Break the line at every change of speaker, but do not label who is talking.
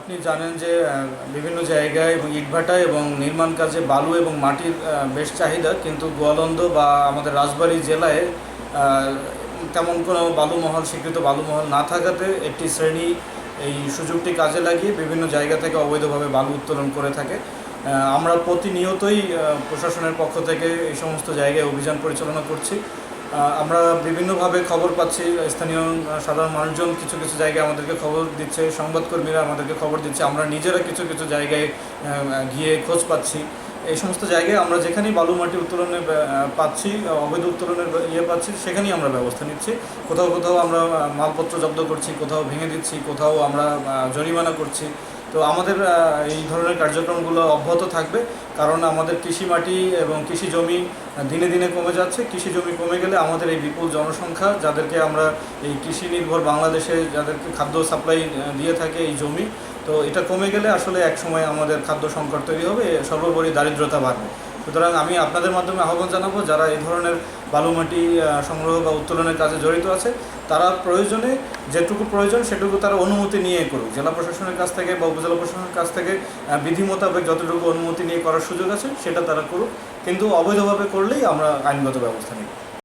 আপনি জানেন যে বিভিন্ন জায়গায় ইটভাটা এবং নির্মাণ কাজে বালু এবং মাটির বেশ চাহিদা। কিন্তু গোয়ালন্দ বা আমাদের রাজবাড়ী জেলায় তেমন কোনো বালুমহল স্বীকৃত বালুমহল না থাকাতে একটি শ্রেণি এই সুযোগটি কাজে লাগিয়ে বিভিন্ন জায়গা থেকে অবৈধভাবে বালু উত্তোলন করে থাকে। আমরা প্রতিনিয়তই প্রশাসনের পক্ষ থেকে এই সমস্ত জায়গায় অভিযান পরিচালনা করছি। আমরা বিভিন্নভাবে খবর পাচ্ছি, স্থানীয় সাধারণ মানুষজন কিছু কিছু জায়গায় আমাদেরকে খবর দিচ্ছে, সংবাদকর্মীরা আমাদেরকে খবর দিচ্ছে, আমরা নিজেরা কিছু কিছু জায়গায় গিয়ে খোঁজ পাচ্ছি। এই সমস্ত জায়গায় আমরা যেখানেই বালু মাটি উত্তোলনের পাচ্ছি, অবৈধ উত্তোলনের ইয়ে পাচ্ছি, সেখানেই আমরা ব্যবস্থা নিচ্ছি। কোথাও কোথাও আমরা মালপত্র জব্দ করছি, কোথাও ভেঙে দিচ্ছি, কোথাও আমরা জরিমানা করছি। তো আমাদের এই ধরনের কার্যক্রমগুলো অব্যাহত থাকবে, কারণ আমাদের কৃষি মাটি এবং কৃষি জমি দিনে দিনে কমে যাচ্ছে। কৃষি জমি কমে গেলে আমাদের এই বিপুল জনসংখ্যা, যাদেরকে আমরা এই কৃষি নির্ভর বাংলাদেশে যাদেরকে খাদ্য সাপ্লাই দিয়ে থাকে এই জমি, তো এটা কমে গেলে আসলে এক সময় আমাদের খাদ্য সংকট তৈরি হবে, সর্বোপরি দারিদ্রতা বাড়বে। সুতরাং আমি আপনাদের মাধ্যমে আহ্বান জানাব, যারা এই ধরনের বালুমাটি সংগ্রহ বা উত্তোলনের কাজে জড়িত আছে। তারা প্রয়োজনে যেটুকু প্রয়োজন সেটুকু তারা অনুমতি নিয়ে করুক। জেলা প্রশাসনের কাছ থেকে বা উপজেলা প্রশাসনের কাছ থেকে বিধি মোতাবেক যতটুকু অনুমতি নিয়ে করার সুযোগ আছে, সেটা তারা করুক। কিন্তু অবৈধভাবে করলেই আমরা আইনগত ব্যবস্থা নিব।